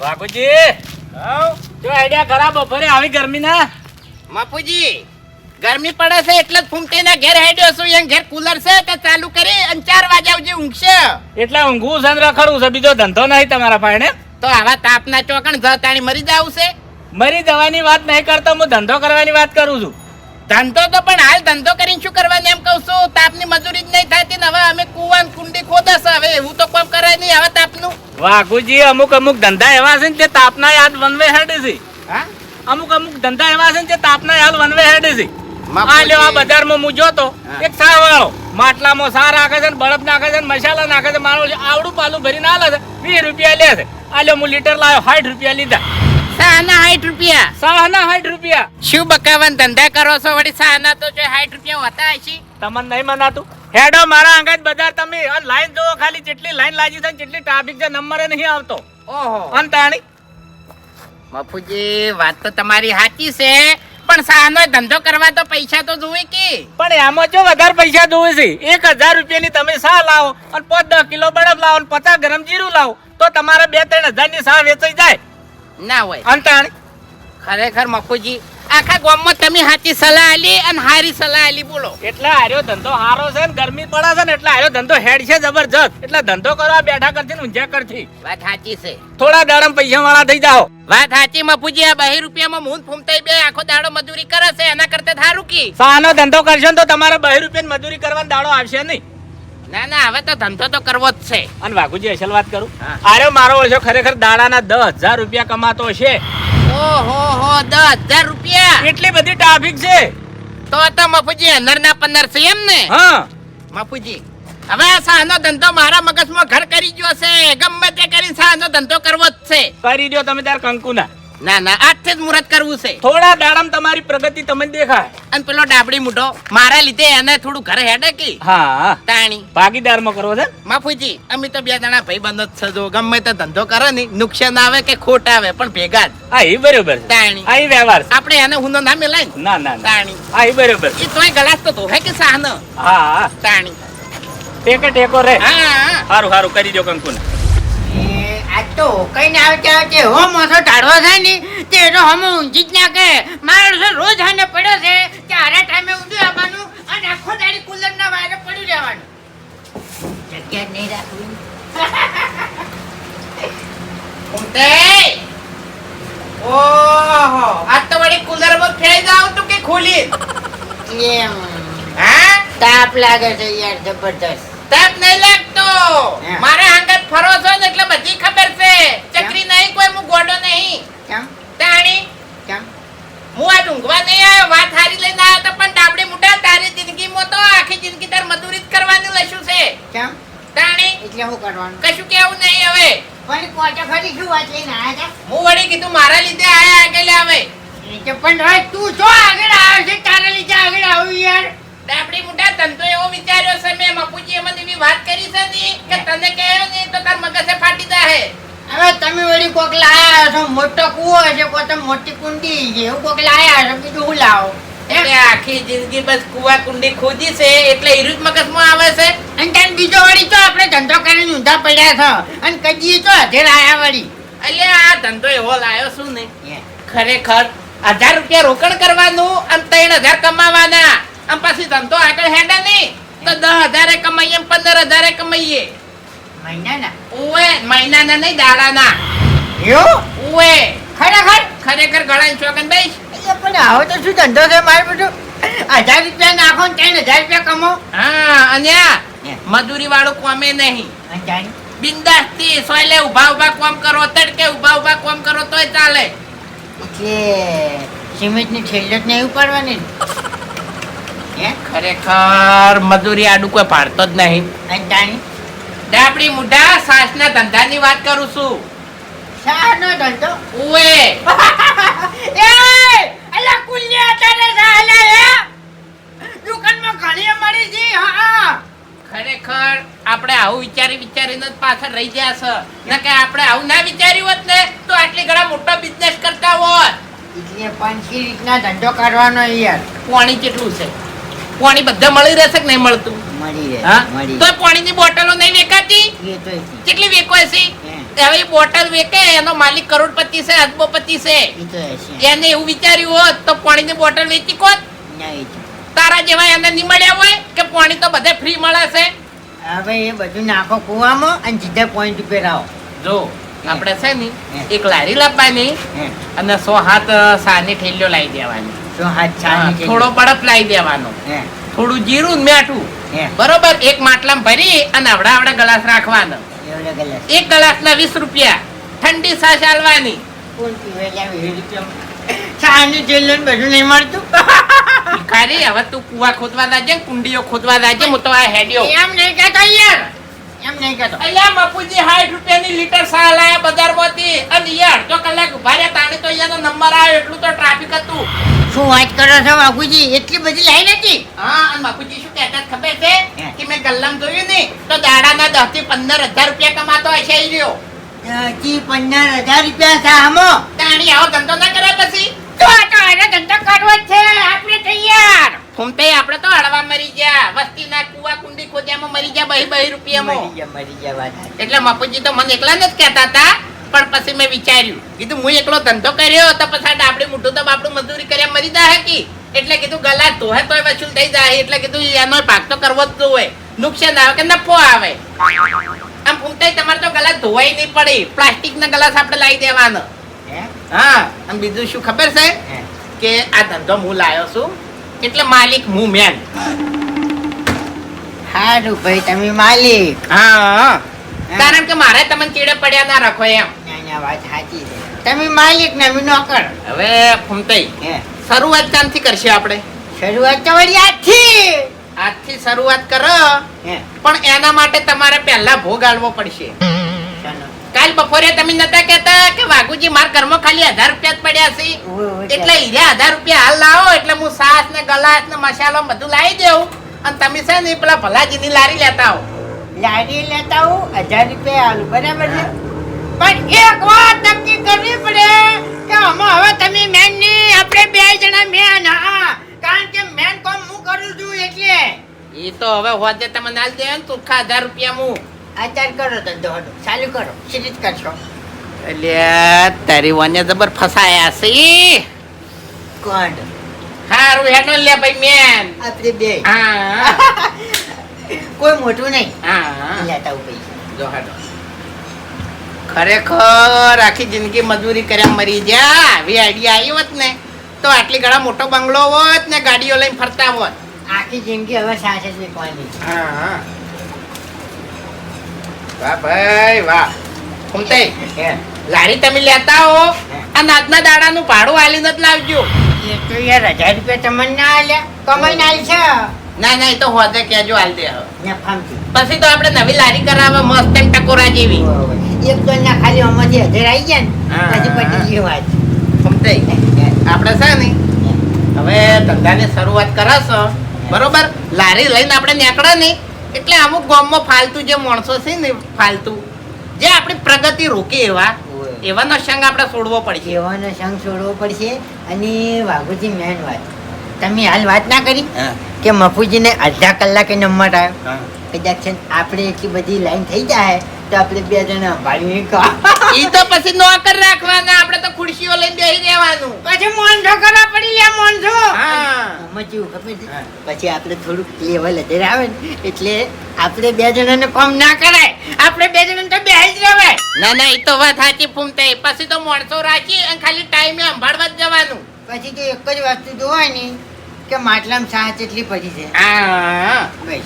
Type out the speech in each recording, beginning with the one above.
બાપુજી! જો આઈડિયા ખરાબ બપોરે આવી ગરમી ના બાપુજી ગરમી પડે છે એટલે જ ફૂમતીના ઘેર હેડ્યો છું. એમ ઘેર કુલર છે તો ચાલુ કરી અને ચાર વાગે આવજે ઊંઘશે. એટલે ઊંઘવું છે રખડવું છે. બીજો ધંધો નહીં તમારા પાસે તો આવા તાપના ચોકણ જતાણી મરી જાવ છે? મરી જવાની વાત નહીં કરતો હું ધંધો કરવાની વાત કરું છું. ધંધો તો પણ હાલ ધંધો કરીને શું કરવાનું એમ કહું છું તાપની મજૂરી જ નહીં થતી ને હવે અમે કુવાન કુંડી ખોદશે હવે એવું તો કોમ કરાય નહીં હવે તાપનું. વાઘુજી અમુક અમુક ધંધા એવા છે ને તે તાપના યાદ વનવે હેડે છે. હા? અમુક અમુક ધંધા એવા છે ને તે તાપના યાદ વનવે હેડે છે. આ લ્યો આ બજારમાં હું જોતો. એક સા વાળો માટલામાં સાર નાખે છે ને નાખે છે ને મસાલા નાખે છે મારો આવડું પાલું ભરીને આલે છે વીસ રૂપિયા લે છે. આ લ્યો હું લીટર લાવ્યો સાઠ રૂપિયા લીધા. સાના સાઠ રૂપિયા. સાના સાઠ રૂપિયા? શું બકાવન ધંધા કરો છો વળી? સાના તો જો સાઠ રૂપિયા હોતા હશે. તમને નહીં મનાતું? હેડો મારા અંગત બજાર તમે લાઈન જોવો ખાલી જેટલી લાઈન લાગી છે જેટલી ટ્રાફિક છે નંબરે નહીં આવતો. ઓહો. અને તાણી? બાપુજી વાત તો તમારી સાચી છે પણ સાનો ધંધો કરવા તો પૈસા તો જોવે કે? પણ એમાં જો વધારે પૈસા જોવે છે. એક હજાર રૂપિયાની તમે સા લાવો અને પાંચ દસ કિલો બળદ લાવો અને પચાસ ગ્રામ જીરું લાવો તો તમારે બે ત્રણ હજારની સા વેચાઈ જાય. ના હોય. અને ખરેખર મફુજી આખા ગામમાં તમે સાચી સલાહ આલી અને હારી સલાહ આલી બોલો. એટલે આર્યો ધંધો હારો છે ને ગરમી પડે છે ને એટલે આર્યો ધંધો હેડ છે જબરજસ્ત. એટલે ધંધો કરવા બેઠા કરતી ને ઊંઝા કરતી વાત સાચી છે. થોડા દાડમ પૈસા વાળા થઈ જાઓ. વાત સાચી મફુજી આ બહી રૂપિયામાં મૂન ફૂમતાઈ બે આખો દાડો મજૂરી કરે છે એના કરતા થારું કી? સાનો ધંધો કરશો ને તો તમારે બહી રૂપિયા મજૂરી કરવાનો દાડો આવશે નહીં. ના ના હવે તો ધંધો તો કરવો જ છે. અને વાઘુજી અસલ વાત કરું? અરે મારો ઓછો ખરેખર દાડાના દસ હજાર રૂપિયા કમાતો છે. ઓહો હો દસ હજાર રૂપિયા? એટલી બધી ટ્રાફિક છે. તો તો મફુજી અંદર ના પંદર છે એમ ને? હા. મફુજી હવે આ સાનો ધંધો મારા મગજમાં ઘર કરી ગયો છે. ગમે તે કરી સાહનો ધંધો કરવો જ છે. કરી દો તમે તાર કંકુના. ના ના આજથી જ મુહૂર્ત કરવું છે. થોડા દાડામાં તમારી પ્રગતિ તમને દેખાય. અને પેલો ડાબડી મૂઢો મારા લીધે એને થોડું ઘરે હેડે કી? હા. તાણી. ભાગીદારમાં કરવો છે? માફુજી અમે તો બે જણા ભાઈ બંધ જ છે જો ગમે તે ધંધો કરે ને નુકસાન આવે કે ખોટ આવે પણ ભેગા જ. હા એ બરોબર તાણી. આ વ્યવહાર છે. આપણે એને હું ના મેલાય ને. ના ના ના. તાણી. આ એ બરોબર એ તોય ગલાસ તો ધોહે કે સાહન? હા. હા તાણી. ટેકે ટેકો રે. હા. હા સારું સારું કરી દો કંકુના. આજ તો કઈ આવતે આવતે હો મોસો ટાળવો થાય ને તે તો હમ ઊંઘી જ ના કે મારો તો રોજ હાને પડ્યો છે કે આરા ટાઈમે ઊંધું આવવાનું અને આખો દાડી કુલર ના વાયરે પડ્યું રહેવાનું. જગ્યા નહીં રાખવી. ઉમતે ઓહો! આ તો વળી કુલરમાં ફેરી જાવ તો કે ખોલી? એમ. હા? તાપ લાગે છે યાર જબરદસ્ત તાપ નહીં લાગતો. હે. મારા આંગત ફરો છો ને એટલે બધી ખબર છે. ચકરી નહીં કોઈ હું ગોડો નહીં. કેમ? તાણી કેમ? હું આ ઊંઘવા નહીં આવ્યો વાત હારી લઈને આવ્યો તો પણ ડાબડે મોટા તારી જિંદગીમાં તો આખી જિંદગી તાર મજૂરી જ કરવાનું લશું છે. કેમ? તાણી એટલે શું કરવાનું? કશું કેવું નહીં હવે. વળી કોટે ફરી શું વાત લઈને આવ્યા હું વળી કીધું મારા લીધે આયા આગળ આવે. પણ તું જો આગળ આવે છે તારા લીધે આગળ આવું યાર. ડાબડી મોટા તને તો એવો વિચાર્યો છે મેં મપુજી એમાં એવી વાત કરી છે ને કે તને કહ્યો ને તો તાર મગજે ફાટી જાહે. હવે તમે વળી કોક લાયા છો મોટો કુવો છે કોઈ તો મોટી કુંડી છે એવું કોક લાયા છો બીજું હું લાવો? આખી જિંદગી બસ કુવા કુંડી ખોદી છે એટલે હીરું જ મગજમાં આવે છે. અને ત્યાં બીજો વળી તો આપણે ધંધો કરીને ઊંધા પડ્યા છો. અને કદી તો હજે લાયા વળી. એટલે આ ધંધો એવો લાયો છું ને ખરેખર હજાર રૂપિયા રોકડ કરવાનું અને ત્રણ હજાર કમાવાના. અને પછી ધંધો આગળ હેડે નહીં. તો દસ હજારે કમાઈએ પંદર હજારે કમાઈએ. મહિનાના? ઉવે મહિનાના નહીં દાડાના. એવું? ઉવે. ખરેખર? ખરેખર ગળાની ચોકન બેસ પણ આવો તો શું ધંધો છે મારે બધું? હજાર રૂપિયા નાખો ને ત્રણ હજાર રૂપિયા કમો હા અને મજૂરી વાળું કોમે નહીં. બિંદાસથી સોયલે ઊભા ઊભા કોમ કરો તડકે ઊભા ઊભા કોમ કરો તોય ચાલે. એટલે સિમેન્ટની છેલ્લે જ નહીં ઉપાડવાની ને હે ખરેખર મજૂરી આડું કોઈ પાડતો જ નહીં. ડાબડી મુઢા સાસના ધંધાની વાત કરું છું. શાનો ધંધો? ઉએ એ અલા તારે હે? દુકાનમાં ઘણી મળી છે હા. ખરેખર આપણે આવું વિચારી વિચારીને જ પાછળ રહી ગયા છે. ને કે આપણે આવું ના વિચાર્યું હોત ને તો આટલી ઘણા મોટો બિઝનેસ કરતા હોત. એટલે પંચી રીતના ધંધો કરવાનો યાર? પાણી કેટલું છે? પાણી બધા મળી રહેશે કે નહીં મળતું? તો પાણીની બોટલો નહીં વેકાતી? કેટલી વેકો છે? હવે બોટલ વેકે એનો માલિક કરોડપતિ છે અદબોપતિ છે. હશે. એને એવું વિચાર્યું હોત તો પાણીની બોટલ વેચી કોત? તારા જેવા એને નહીં મળ્યા હોય કે પાણી તો બધે ફ્રી મળે છે? હવે એ બધું નાખો કુવામાં અને સીધા પોઈન્ટ ઉપર આવો. જો આપણે છે ને એક લારી લાવવાની અને સો હાથ સાની ઠેલ્યો લાવી દેવાની. હાથ થોડો બળપ લાવી દેવાનો. થોડું જીરું મીઠું. બરોબર? એક માટલામાં ભરી અને આવડા આવડા ગ્લાસ રાખવાનો. એક ગ્લાસ. ના વીસ રૂપિયા. ઠંડી છાશ આલવાની. બધું નહીં મળતું. ભિખારી હવે તું કુવા ખોદવા દાજે કુંડીઓ ખોદવા દાજે હું તો આ હેડ્યો. એમ નહીં કહેતો યાર. એમ નહીં કહેતો અલ્યા બાપુજી 60 રૂપિયાની લીટર સા લાયા બજારમાંથી. અને યાર અડધો કલાક ઊભા રહ્યા તાણે તો અહીંયાનો નંબર આવ્યો એટલું તો ટ્રાફિક હતું. શું વાત કરો છો બાપુજી? એટલી બધી લાઈન હતી? હા અને બાપુજી શું કહેતા ખબર છે? કે મેં ગલ્લામાં જોયું ને તો દાડાના દસથી પંદર હજાર રૂપિયા કમાતો હશે ઈ રહ્યો. દસથી પંદર હજાર રૂપિયા સામો તાણી આવો ધંધો ના કરે પછી? તો આ તો આને ધંધો કરવો જ છે આપણે તૈયાર. ફૂમતે આપણે તો હળવા મરી ગયા વસ્તીના કુવા કુંડી ખોદ્યામાં મરી ગયા બહી બહી રૂપિયામાં. મરી ગયા મરી ગયા વાત. એટલે બાપુજી તો મને એકલા જ કહેતા હતા પણ પછી મેં વિચાર્યું કીધું હું એકલો ધંધો કર્યો તો પછી આ ડાબડી તો બાપડું મજૂરી કર્યા મરી જાય હતી એટલે કીધું ગલા ધોહે તોય વસૂલ થઈ જાય. એટલે કીધું એનો ભાગ તો કરવો જ જોઈએ નુકસાન આવે કે નફો આવે? આમ ફૂમતાઈ તમારે તો ગલા ધોવાય નહીં પડે. પ્લાસ્ટિક ના ગ્લાસ આપણે લાવી દેવાનો. હા? આમ બીજું શું ખબર છે? કે આ ધંધો હું લાવ્યો છું. એટલે માલિક હું મેન. સારું ભાઈ તમે માલિક. હા. કારણ કે મારે તમને ચીડે પડ્યા ના રાખો એમ. ના ના વાત સાચી છે. તમે માલિક ને અમે નોકર હવે ફૂમતાઈ હે. શરૂઆત ક્યાંથી કરશે આપણે? શરૂઆત તો વળી આજથી આજથી શરૂઆત કરો. હે. પણ એના માટે તમારે પહેલા ભોગ આલવો પડશે. કાલ બપોરે તમે નતા કહેતા કે વાઘુજી મારા ઘરમાં ખાલી હજાર રૂપિયા જ પડ્યા છે. એટલે હીરા હજાર રૂપિયા હાલ લાવો એટલે હું સાસ ને ગલાસ ને મસાલો બધું લાવી દેવું અને તમે છે ને પેલા ભલાજીની લારી લેતા આવો. લારી લેતા આવું હજાર રૂપિયા હાલ. બરાબર છે? પણ એક વાત નક્કી કરવી પડે કે અમે હવે તમે મેનની આપણે બે જણા મેન હા કારણ કે મેન કોમ હું કરું છું એટલે. એ તો હવે હોદે તમે નાલ દે ને ખા હજાર રૂપિયા હું આચાર કરો ધંધો હડો ચાલુ કરો સીરીજ કરશો. એટલે તારી વાને જબર ફસાયા છે કોણ? હારું હેનો લે ભાઈ મેન આપણે બે. હા. કોઈ મોટું નહીં. હા. લેતા ઊભી જો હેડો. ખરેખર આખી જિંદગી મજૂરી કર્યા મરી ગયા. આવી આઈડિયા આવી હોત ને તો આટલી ઘણા મોટો બંગલો હોત ને ગાડીઓ લઈને ફરતા હોત. આખી જિંદગી હવે સાસે જ નીકળવાની હા. વાહ ભાઈ વાહ. ફૂમતે લારી તમે લેતા હો. અને આજના દાડાનું ભાડું આલીને જ લાવજો. એ તો યાર હજાર રૂપિયા તમને ના આલ્યા. કમાઈને છે. ના ના એ તો હોદે કેજો આલ દે હવે. પછી તો આપણે નવી લારી કરાવવા મસ્ત એમ ટકોરા જેવી. એક તો ના ખાલી આમાંથી હજાર આવી ગયા ને પછી વાત આપણે છે ને હવે ધંધાની શરૂઆત કરાશો. બરોબર? લારી લઈને આપણે નીકળે ને એટલે અમુક ગામમાં ફાલતુ જે માણસો છે ને ફાલતુ જે આપણી પ્રગતિ રોકે એવા. એવાનો સંગ આપણે છોડવો પડશે. એવાનો સંગ છોડવો પડશે અને વાઘુજી મેન વાત. તમે હાલ વાત ના કરી કે મફુજીને અડધા કલાકે નંબર આવ્યો કદાચ છે આપણે એટલી બધી લાઈન થઈ જાય તો આપણે બે જણા ભાઈ ઈ તો પછી નોકર રાખવાના આપણે તો ખુરશીઓ લઈને બેસી રહેવાનું. પછી મોંઢો કરવા પડી લે મોંઢો. હા. આમાં ખબર છે? પછી આપણે થોડુંક લેવલ આવે ને એટલે આપણે બે જણાને કોમ ના કરાય. આપણે બે જણાને તો બેહી જ રહેવાય. ના ના ઈ તો વાત સાચી ફૂમતે પછી તો માણસો રાખી અને ખાલી ટાઈમે સંભાળવા જ જવાનું. પછી તો એક જ વસ્તુ જોવાની કે માટલામાં છાશ એટલી પડી છે હા. બસ.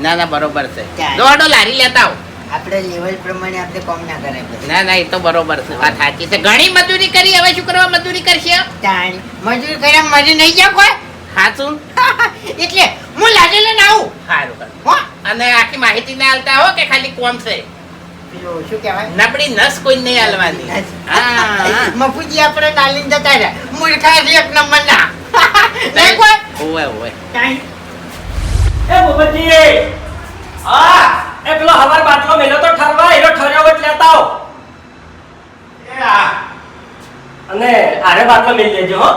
ના ના બરોબર છે. દોડો લારી લેતા આવો. આપણે લેવલ પ્રમાણે આપણે કોમ ના કરાય ના ના એ તો બરોબર છે વાત સાચી છે. ઘણી મજૂરી કરી હવે શું કરવા મજૂરી કરશે? તાણી. મજૂરી કર્યા મરી નહીં જાવ કોઈ? હાચું? એટલે હું લાજે લઈને આવું. સારું હો? અને આખી માહિતી ના આલતા હો કે ખાલી કોમ છે? શું કહેવાય? નબળી નસ કોઈ નહીં હાલવાની હા. મફુજી આપણે નાલીને જતા રહ્યા. મૂર્ખા એક નંબર ના. નહીં કોઈ? ઓવે ઓવે એ હા એ પેલો હવાર બાટલો મેલો તો ઠરવા એનો ઠર્યો વટ લેતા આવો. અને આરે બાટલો મેલી દેજો હો.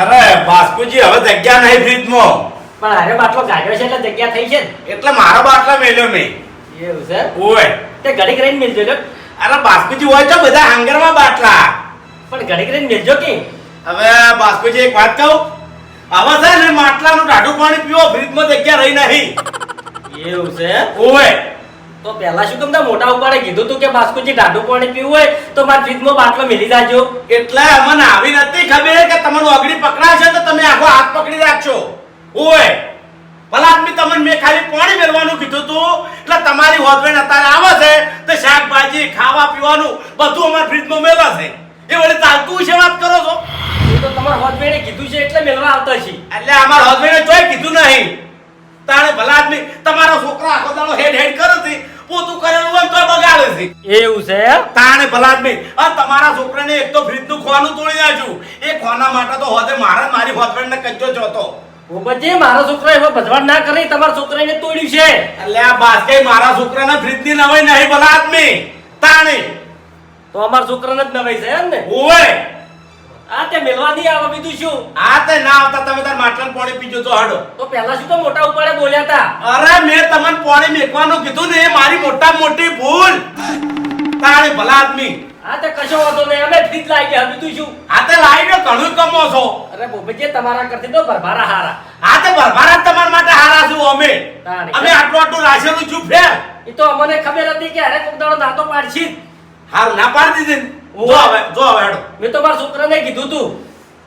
અરે બાસ્કુજી હવે જગ્યા નહીં ફ્રીજમાં. પણ આરે બાટલો ગાડ્યો છે એટલે જગ્યા થઈ છે એટલે મારો બાટલો મેલ્યો મેં. એવું છે? ઓય. તે ઘડીક રહીને મેલી દેજો અરે બાસ્કુજી હોય તો બધા હાંગરમાં બાટલા. પણ ઘડી રહીને મેલજો કે. હવે બાસ્કુજી એક વાત કહું. હવે છે ને માટલાનું ટાઢું પાણી પીવો ફ્રીજમાં જગ્યા રહી નહીં. એવું છે? ઓય. તો પહેલા શું તમને મોટા ઉપાડે કીધું તું કે બાસ્કુજી ટાઢું પાણી પીવું હોય તો મારા ફ્રીજમાં બાટલો મેલી જાજો. એટલે અમને આવી નથી ખબર કે તમારું ઓગળી પકડાશે તો તમે આખો હાથ પકડી રાખશો ઓય. ભલા આદમી તમને મેં ખાલી પાણી મેળવાનું કીધું તું. એટલે તમારી હોદવેણ અત્યારે આવે છે તો શાકભાજી ખાવા પીવાનું બધું અમારા ફ્રીજમાં છે. એ વળી ચાલતું છે વાત કરો છો? એ તો તમારા હોદવેણે કીધું છે એટલે મેળવા આવતા છે એટલે અમારા હોદવેણે જોઈ કીધું નહીં. તાણે ભલા આદમી તમારા છોકરા આખો દાડો હેડ હેડ કરે છે પોતું કરેલું હોય તો બગાડે છે. એવું છે તાણે ભલા આદમી આ તમારા છોકરાને એક તો ફ્રીજનું ખોવાનું તોડી નાખ્યું એ ખોના માટે તો હોદે મારા મારી હોસ્પિટલ ને કચ્છો જોતો. ભૂપતજી મારો છોકરો એવો ભજવાડ ના કરે તમારા છોકરાને તોડ્યું છે. એટલે આ બાસ્કે મારા છોકરાના ફ્રીજની નવાઈ નહીં ભલા આદમી. તાણે. તો અમારા છોકરાને જ નવાઈ છે એમ ને? ઓય આ તે મેલવા નહીં આવે બીજું શું? આ તે ના આવતા તમે તાર માટલાનું પાણી પીજો તો હાડો. તો પહેલા શું તો મોટા ઉપાડે બોલ્યા હતા અરે મેં તમને પાણી મેકવાનું કીધું ને એ મારી મોટા મોટી ભૂલ. તાણે ભલા આદમી. આ તે કશો વાતો નહીં અમે ફ્રીજ લાવી ગયા બીજું શું? આ તે લાઈને ઘણું કમો છો. અરે ભૂપતજી તમારા કરતી તો ભરભારા હારા. આ તે ભરભારા તમારા માટે હારા છું અમે. અમે આટલું આટલું રાશેલું છું ફેર. એ તો અમને ખબર હતી કે અરે કોક દાડો દાંતો પાડશી. હારું ના પાડી દીધી? જો હવે જો હવે હેડો. મેં તો મારા છોકરાને કીધું તું.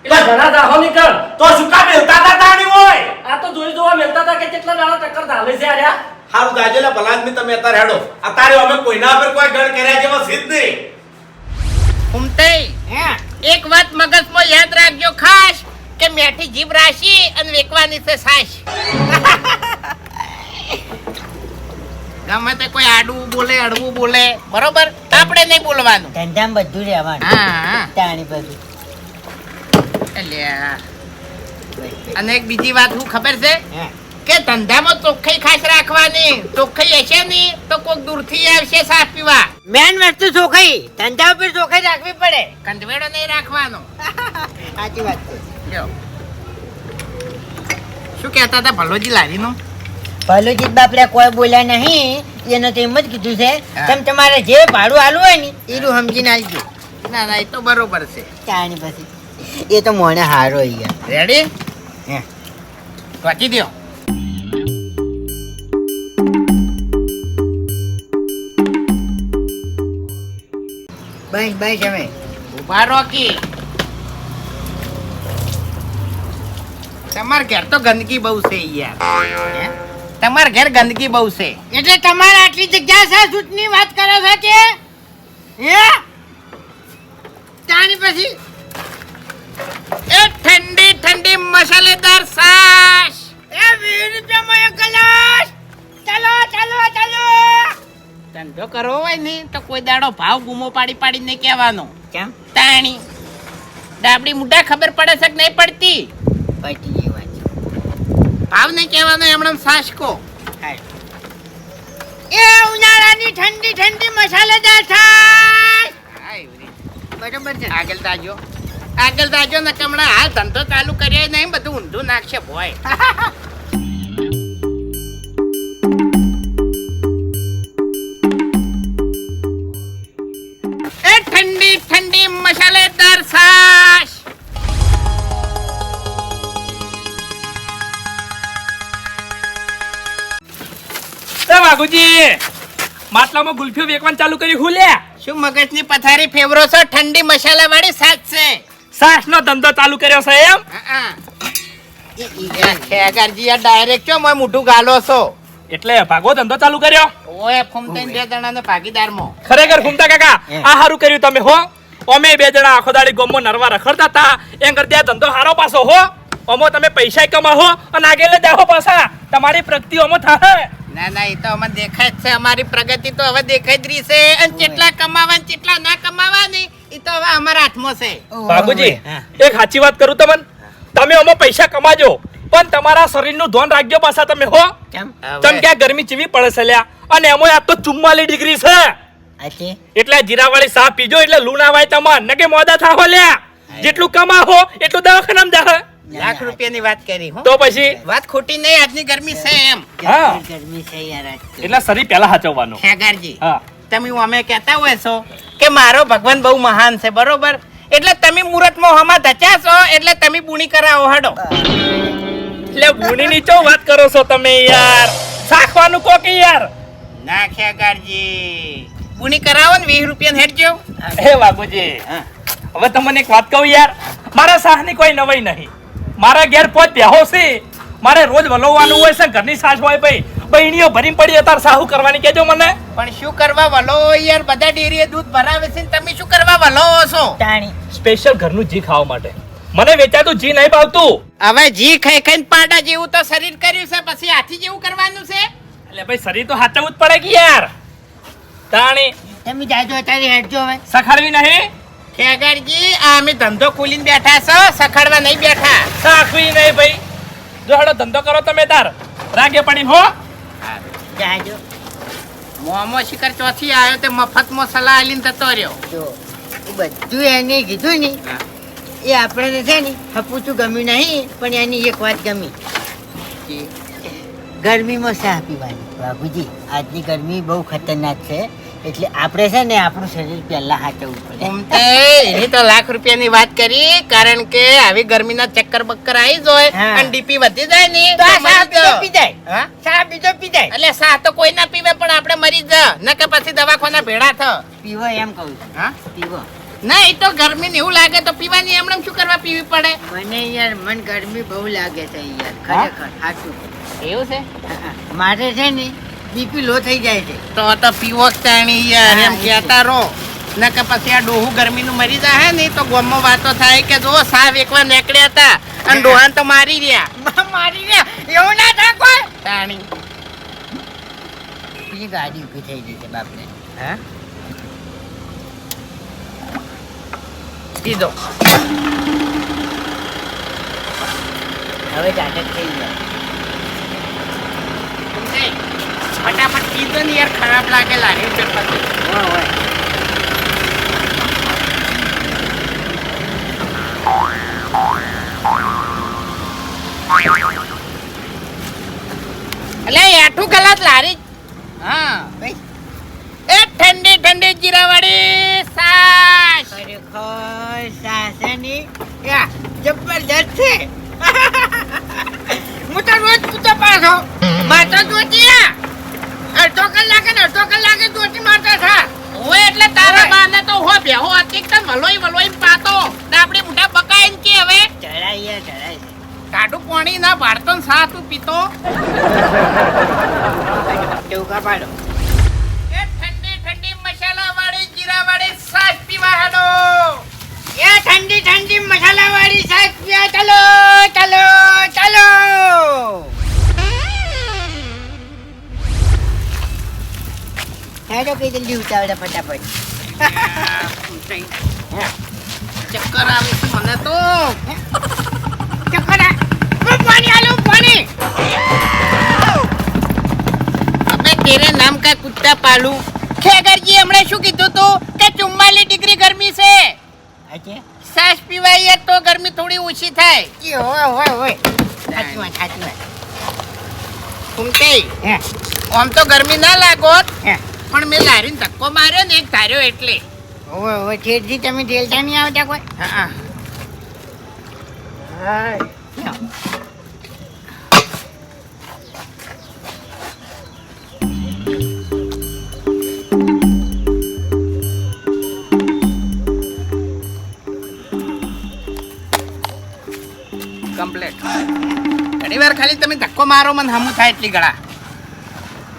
એટલે ઘણા દાહો નીકળ. તો શું કામ મેલતા તા તાણી હોય? આ તો જોઈ જોવા મેલતા હતા કે કેટલા દાડા ટક્કર ધાલે છે આર્યા હારું દાજેલા ભલા આદમી તમે અત્યારે હેડો. અત્યારે અમે કોઈના પર કોઈ ગણ કર્યા જેવા સિદ્ધ નહીં. ઉમતઈ હે એક વાત મગજમાં યાદ રાખજો ખાસ કે મેઠી જીભ રાશી અને વેકવાની છે સાશ ગમે તે કોઈ આડવું બોલે અડવું બોલે. બરોબર? આપણે નહીં બોલવાનું. ધંધામાં બધું રહેવાનું. હા તાણી બધું. અને એક બીજી વાત હું ખબર છે? કે ધંધામાં ચોખ્ખાઈ ખાસ રાખવાની. ચોખ્ખાઈ હશે નહીં તો કોઈક દૂરથી આવશે સાફ પીવા. મેન વસ્તુ ચોખાઈ ધંધા ઉપર ચોખાઈ રાખવી પડે. કંદવેડો નહીં રાખવાનો. સાચી વાત છે. શું કહેતા હતા ભલોજી લારીનું? ભલુજીત બાપરા કોઈ બોલ્યા નહીં એને તો એમ જ કીધું છે. તમે તમારે જે ભાડું આલું હોય ને એનું સમજીને આવજો ના ના એ તો બરોબર છે. ચાણી પછી. એ તો મને હારો યાર. રેડી હે. વાંચી દો બસ બસ હવે. ઊભા રોકી તમારે ઘેર તો ગંદકી બહુ છે યાર. તમાર ઘેર ગંદકી બહુ છે. એટલે તમારે આટલી જગ્યા છે સૂટની વાત કરો છો કે? હે? તાણી પછી એ ઠંડી ઠંડી મસાલેદાર સાસ. એ વીર રૂપિયામાં એક ગ્લાસ ચાલો ચાલો ચાલો. ધંધો કરવો હોય ને તો કોઈ દાડો ભાવ ગુમો પાડી પાડી નહીં કહેવાનો. કેમ? તાણી. ડાબડી મુઢા ખબર પડે છે કે નહીં પડતી? વાત ભાવ નહીં કહેવાનો એમણે સાસ કો એ ઉનાળાની ઠંડી ઠંડી મસાલેદાર છાશ બરોબર છે. આગળ તાજો આગળ તાજો ને કમણા હાલ ધંધો ચાલુ કર્યો નહીં બધું ઊંધું નાખશે ભોય. વાઘુજી માટલામાં ગુલ્ફીઓ વેકવાનું ચાલુ કરી હું લે. શું મગજની પથારી ફેવરો છો? ઠંડી મસાલા વાળી છે. સાસ નો ધંધો ચાલુ કર્યો છે એમ? ખેગરજી આ ડાયરેક્ટ છો મોય મોઢું ગાલો છો. એટલે ભાગો ધંધો ચાલુ કર્યો? ઓય ફૂમતાઈને બે જણાનો ભાગીદારમાં. ખરેખર ઘૂમતા કાકા? આ હારું કર્યું તમે હો. અમે બે જણા આખો દાડી ગોમો નરવા રખડતા હતા. એમ કરતા આ ધંધો હારો પાછો હો. અમો તમે પૈસા કમાવો અને આગળ જાહો પાછા. તમારી પ્રગતિ અમો થાય ના ના એ તો અમને દેખાય જ છે. અમારી પ્રગતિ તો હવે દેખાઈ જ રહી છે. અને કેટલા કમાવા ને કેટલા ના કમાવા ને એ તો હવે અમારા હાથમાં છે. બાબુજી એક સાચી વાત કરું તમને? તમે અમો પૈસા કમાજો પણ તમારા શરીરનું ધ્યાન રાખજો પાછા તમે હો. કેમ? તમે ક્યાં ગરમી ચીવી પડે છે લ્યા. અને એમાં આ તો ચુમ્માલી ડિગ્રી છે. એટલે જીરાવાળી સાફ પીજો એટલે લૂણા વાય તમાર નકે મોદા થાહો લ્યા. જેટલું કમાહો એટલું દવાખાનામાં જાહે. લાખ રૂપિયાની વાત કરી હું. તો પછી? વાત ખોટી નહીં આજની ગરમી છે એમ. હા. ગરમી છે યાર એટલે શરીર પહેલા હાચવવાનું ખેગારજી હા. તમે અમે કહેતા હોય છો કે મારો ભગવાન બહુ મહાન છે બરોબર? એટલે તમે મુહૂર્તમાં હમા છો એટલે તમે બુણી કરાવો હડો. એટલે ભૂણીની ચો વાત કરો છો તમે યાર? સાખવાનું કો કે યાર? નાખ્યા ખેગારજી. બુણી કરાવો ને વીસ રૂપિયા હેડજો. હે બાબુજી હવે તમને એક વાત કહું યાર. મારા સાહની કોઈ નવાઈ નહીં. મારા ઘેર પોત બેહો છે મારે રોજ વલોવાનું હોય છે ઘરની સાસ હોય ભાઈ. બહેણીઓ ભરીને પડી અત્યારે સાહુ કરવાની કેજો મને. પણ શું કરવા વલો યાર? બધા ડેરીએ દૂધ ભરાવે છે તમે શું કરવા વલો છો? ટાણી. સ્પેશિયલ ઘરનું જી ખાવા માટે. મને વેચાતું જી નહીં ભાવતું. હવે જી ખાઈ ખાઈને પાડા જેવું તો શરીર કર્યું છે પછી હાથી જેવું કરવાનું છે? એટલે ભાઈ શરીર તો હાચવવું જ પડે કે યાર. ટાણી તમે જાજો અત્યારે હેડજો હવે. સખાડવી નહીં? ખેગરજી આ અમે ધંધો ખોલીને બેઠા છો સખાડવા નહીં બેઠા. સાખવી નહીં ભાઈ. જો હાડો ધંધો કરો તમે તાર. રાગે પડી હો. જાજો મોમો શિકર ચોથી આવ્યો તે મફતમાં સલાહ આલીને જતો રહ્યો. જો બધું એને કીધું ને એ આપણે છે ને હપુચું ગમ્યું નહીં પણ એની એક વાત ગમી. કે ગરમીમાં શા પીવાની. બાબુજી આજની ગરમી બહુ ખતરનાક છે. એટલે આપણે છે ને આપણું શરીર પહેલા હાચવવું પડે. ઉમતે એની તો લાખ રૂપિયાની વાત કરી કારણ કે આવી ગરમીના ચક્કર બક્કર આવી જાય અને ડીપી વધી જાય ને તો તો ચા બીજો પી જાય. સા બીજો પી જાય. એટલે સા તો કોઈ ના પીવે પણ આપણે મરી જ ન કે પછી દવાખાના ભેડા થ. પીવો એમ કહું છું. હા? પીવો. ના એ તો ગરમી ને એવું લાગે તો પીવાની એમણે શું કરવા પીવી પડે? મને યાર મન ગરમી બહુ લાગે છે યાર ખરેખર સાચું એવું છે? મારે છે ને બીપી લો થઈ જાય છે. તો તો પીવો જ તાણી યાર એમ કહેતા રહો. ન કે પછી આ ડોહું ગરમીનું મરી જાય ને તો ગોમમાં વાતો થાય કે જો સાવ એકવાર નીકળ્યા હતા અને ડોહાન તો મારી રહ્યા. મારી રહ્યા. એવું ના થાય કોઈ. તાણી. બીજી ગાડી ઊભી થઈ ગઈ છે બાપને હા? કીધો હવે જાગત થઈ ગયા. ફટાફટ કીધો ને યાર ખરાબ લાગે લારી છે હોય હોય એટલે આઠું કલાક લારી. હા. એ ઠંડી ઠંડી જીરાવાળી સાસ. ખરેખર સાસની યા જબરદસ્ત છે. હું તો રોજ પૂછો. પાછો માતા જોતી. અડધો કલાકે ને અડધો કલાકે દોટી માતા થા. હું એટલે તારા. બાને તો હો બેહો અતિક તન વલોઈ વલોઈ પાતો. ને આપણે બુઢા બકાઈન કે હવે? ચડાઈએ ચડાઈ કાઢું પાણી ના વાળતો ને સા તું પીતો? ચૌકા પાડો. એ ઠંડી ઠંડી મસાલા વાળી જીરા વાળી સાસ પીવા હાડો એ ઠંડી ઠંડી મસાલા વાળી સાસ પીવા ચાલો ચાલો ચાલો. હેડો કઈ જલ્દી ઉતાવળે ફટાફટ. ચક્કર આવે છે મને તો. ચક્કર પાણી આલું પાણી. અબે તેરે નામ કા કુત્તા પાલું ખેગરજી હમણાં શું કીધું તું? કે ચુમ્માલીસ ડિગ્રી ગરમી છે. સાસ પીવાય તો ગરમી થોડી ઓછી થાય. હોય હોય હોય. સાચી વાત સાચી વાત. આમ તો ગરમી ના લાગોત. હે? પણ મેં લારીને ધક્કો માર્યો ને એક ધાર્યો એટલે. હોય હોય ઠેરથી તમે ઢેલતા નહીં આવતા કોઈ? હા હા. કમ્પ્લીટ ઘણી વાર ખાલી તમે ધક્કો મારો મને હમું થાય એટલી ગળા.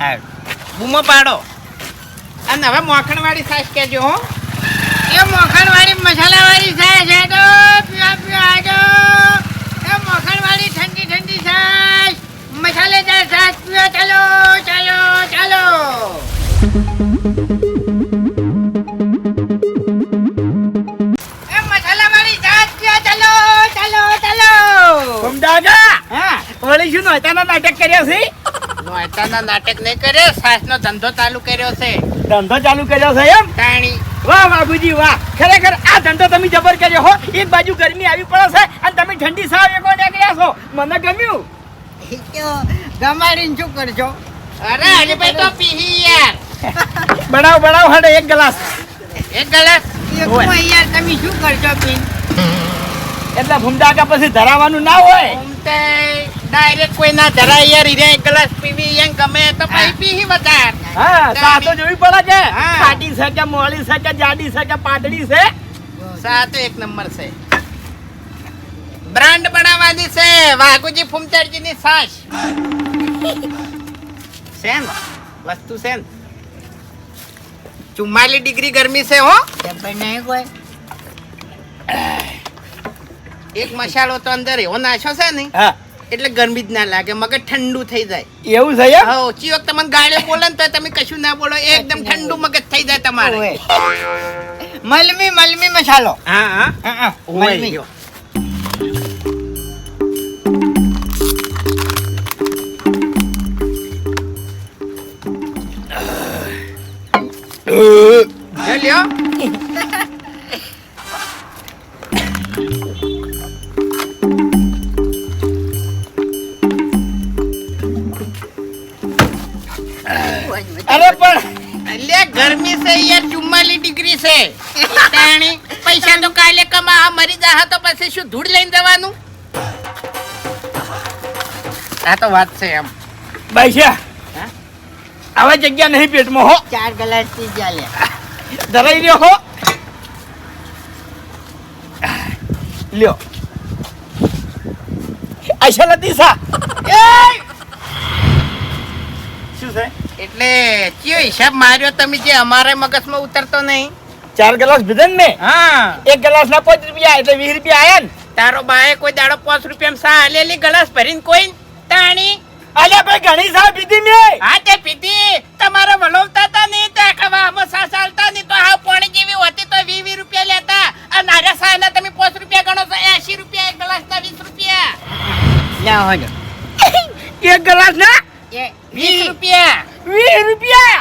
હા. બૂમો પાડો. અને હવે મોખણવાળી સાસ કેજો હો. એ મોખણવાળી મસાલાવાળી સાસ હેડો પીવા પીવા હેડો એ મોખણવાળી ઠંડી ઠંડી સાસ મસાલેદાર સાસ પીવા ચાલો ચાલો ચાલો. એ મસાલાવાળી છાશ પીવા ચાલો ચાલો ચાલો. હા. વળી શું નહોતાના નાટક કર્યા છે? નાટક નહીં કર્યો સાસનો ધંધો ચાલુ કર્યો છે. ધંધો ચાલુ કર્યો છે એમ? તાણી. વાહ બાબુજી વાહ. ખરેખર આ ધંધો તમે જબર કર્યો હો. એક બાજુ ગરમી આવી પડે છે અને તમે ઠંડી સાવ એકો નીકળ્યા છો. મને ગમ્યું? ગમાડીને શું કરજો અરે હરીભાઈ તો પીહી યાર. બનાવ બનાવ હડે એક ગ્લાસ. એક ગ્લાસ? યાર તમે શું કરજો પીન એટલે ભૂમતા કે પછી ધરાવાનું ના હોય? ભૂમતા ડાયરેક્ટ કોઈ ના ધરાય યાર હીરે એક ગ્લાસ પીવી એમ ગમે તો પછી પીહી વધાર. હા સાતો જોવી પડે કે હા. પાટી છે કે મોળી છે કે જાડી છે કે પાતળી છે? સાતો એક નંબર છે. બ્રાન્ડ બનાવવાની છે વાઘુજી ફૂમતારજી ની સાસ. સેન વસ્તુ સેન. ચુમ્માલીસ ડિગ્રી ગરમી છે હો. નહીં કોઈ એક મસાલો તો અંદર એવો નાશો છે ને. હા. એટલે ગરમી જ ના લાગે મગજ ઠંડુ થઈ જાય. એવું છે એમ? હા ઓછી વખત તમને ગાળે બોલે ને તો તમે કશું ના બોલો એકદમ ઠંડુ મગજ થઈ જાય તમારે. મલમી મલમી મસાલો. હા હા. હા, હા, મલમી. લ્યો. ગરમી છે યાર ચુમ્માલીસ ડિગ્રી છે. તાણી પૈસા તો કાલે કમા મરી જા તો પછી શું ધૂળ લઈને જવાનું? આ તો વાત છે એમ. પૈસા આવા જગ્યા નહીં પેટમાં હો. ચાર ગ્લાસ પી ચાલે ધરાઈ રહ્યો હો. લ્યો. અસલ હતી સા. શું છે? એટલે કયો હિસાબ માર્યો તમે જે અમારે મગજમાં ઉતરતો નહીં? ચાર ગ્લાસ પીધા ને હા. એક ગ્લાસ ના પાંચ રૂપિયા એટલે વીસ રૂપિયા આયા ને. તારો બાએ કોઈ દાડો પાંચ રૂપિયા સા હાલેલી ગ્લાસ ભરીને કોઈ તાણી? અલ્યા ભાઈ ઘણી સા પીધી મેં? હા તે પીધી. તમારે વલોવતા તા નહીં તે ખવા અમે સા ચાલતા નહીં તો હા પાણી જેવી હોતી તો વી વી રૂપિયા લેતા. આ નારા સાના તમે પાંચ રૂપિયા ગણો તો એસી રૂપિયા એક ગ્લાસ ના વીસ રૂપિયા. ના હોય એક ગ્લાસ ના વીસ રૂપિયા. વીસ રૂપિયા?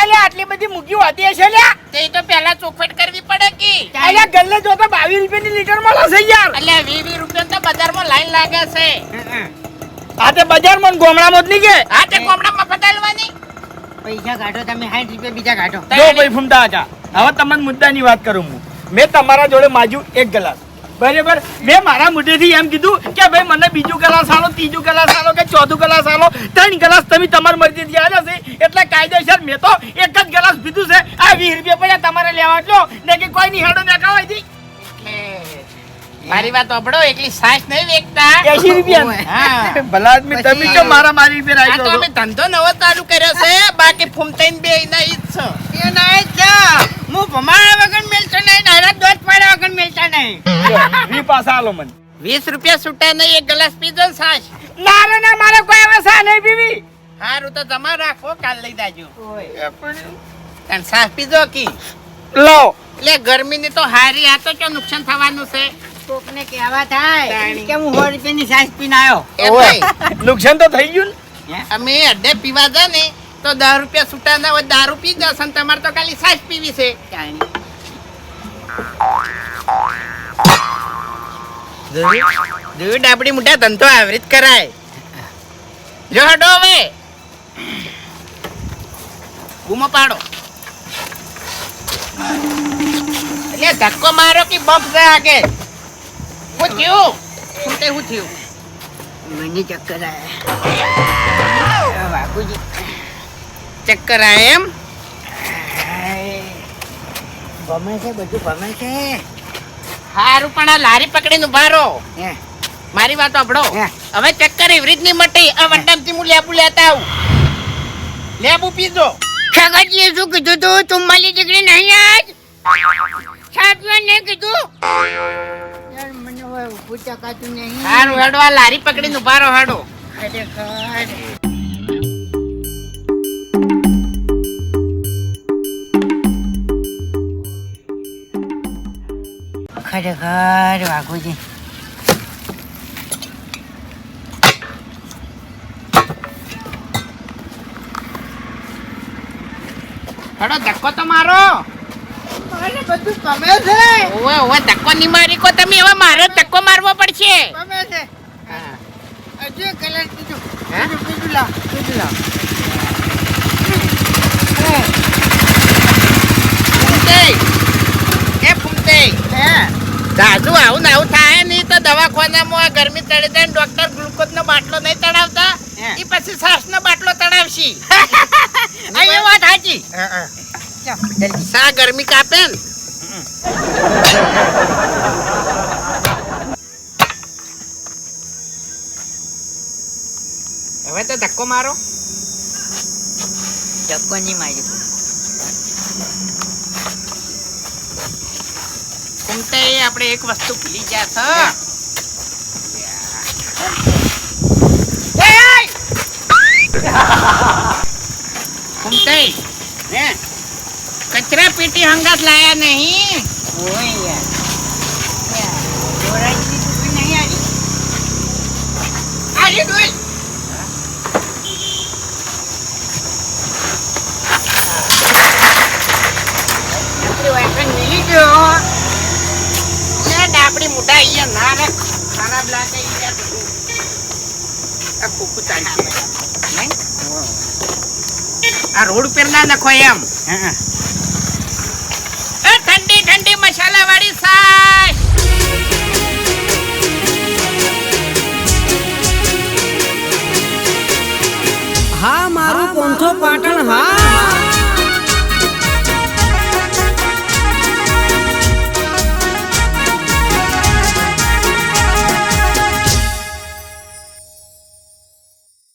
અલ્યા આટલી બધી મૂકી હોતી હશે લ્યા તે તો પહેલા ચોખવટ કરવી પડે કે. અલ્યા ગલ્લે જોતા બાવીસ રૂપિયાની લીટર મળે છે યાર. એટલે વી વીસ રૂપિયા તો બજારમાં લાઈન લાગે છે. હં. આ તે બજારમાં ગોમડામાં જ નહીં કે? હા તે કોમડામાં બદલવાની પૈસા કાઢો તમે સાઠ રૂપિયા બીજા કાઢો. જો ભાઈ ફૂમતા હતા. હવે તમને મુદ્દાની વાત કરું હું. મેં તમારા જોડે માજ્યું એક ગ્લાસ. બરાબર. મેં મારા મુઢેથી એમ કીધું કે ભાઈ મને બીજું ગ્લાસ આલો, ત્રીજું ગ્લાસ આલો કે ચોથું ગ્લાસ આલો. ત્રણ ગ્લાસ તમે તમારી મરજીથી આવ્યા છે. એટલે કાયદેસર મેં તો એક જ ગલાસ પીધું છે. આ વીસ રૂપિયા પડ્યા તમારે લેવા એટલો ને કે કોઈ નહીં હેડો નાખાવાય મારી વાત સાંભળો એકલી સાસ નહીં વેચતા. એસી રૂપિયા. હા. ભલા આદમી તમે તો મારા મારી ઉપર રાખ્યો તો અમે ધંધો નવો ચાલુ કર્યો છે બાકી ફૂમતાઈન બે ના ઈ જ છે. એ ના છે. હું ભમાણા વગર મેલતો નહીં નારા દોત પાડ્યા વગર મેલતા નહીં. વી પાછા આલો મને. 20 રૂપિયા છૂટા નહીં એક ગ્લાસ પીજો સાસ. ના રે ના મારે કોઈ હવે સા નહીં પીવી. હારું તો જમા રાખો કાલ લઈ જાજો. અને સાસ પીજો કી? લો. એટલે ગરમીની તો હારી આ તો ક્યાં નુકસાન થવાનું છે? કોકને કહેવા થાય કે હું સો રૂપિયાની સાસ પીને આવ્યો? નુકસાન તો થઈ ગયું અમે અડધે પીવા જા ને તો દસ રૂપિયા છૂટા ના હોય દારૂ પી જશે અને તમારે તો ખાલી સાસ પીવી છે. દૂધ આપણી મોટા ધંધો આવી રીત કરાય. જો હડો હવે. બૂમો પાડો. એટલે ધક્કો મારો કે બમ્પ છે શું થયું? શું તે હું થયું? મને ચક્કર આવ્યા બાપુજી. ચક્કર આવ્યા એમ? ભમે છે બધું ભમે છે. હારું પણ આ લારી પકડીને ઊભા રહો. હે, મારી વાત સાંભળો. હે. હવે ચક્કર એવી રીત નહીં મટી. આ વંડામથી હું લેબુ લેતા આવું. લેબુ પીજો કાકાજીએ શું કીધું તું? ચુમ્માલી દીકરી નહીં આજ? સાચું નહીં કીધું? હવે ઊભું ચકાતું નહીં. હારું હેડો આ લારી પકડીને ઊભા રહો હેડો. ખરેખર ખરેખર વાઘુજી. હેડો ધક્કો તો મારો. મને બધું ગમે છે. ઓવે ઓવે ધક્કો નહીં મારી કો તમે. હવે મારે ધક્કો મારવો પડશે. ગમે છે. હજુ કલર બીજું બીજું બીજું લાવ. બીજું લાવ. દાદુ આવું ને આવું થાય નહીં તો દવાખાનામાં ગરમી તળી જાય ડોક્ટર ગ્લુકોઝ નો બાટલો નહીં તળાવતા એ પછી શ્વાસ નો બાટલો તળાવશી. એ વાત સાચી સા ગરમી કાપે ને હવે તો ધક્કો મારો ધક્કો નહીં માર્યો. કુમતે આપણે એક વસ્તુ ભૂલી ગયા છો કુમતે હે કચરા પેટી હંગાત લાયા નહીં. ઓય યાર. આલી ડોલ. મિલી ના અહીંયા ના રાખ ખરાબ લાગે. આ કુકુ ચાલશે આ રોડ પર ના નખો એમ. હા. 管真好。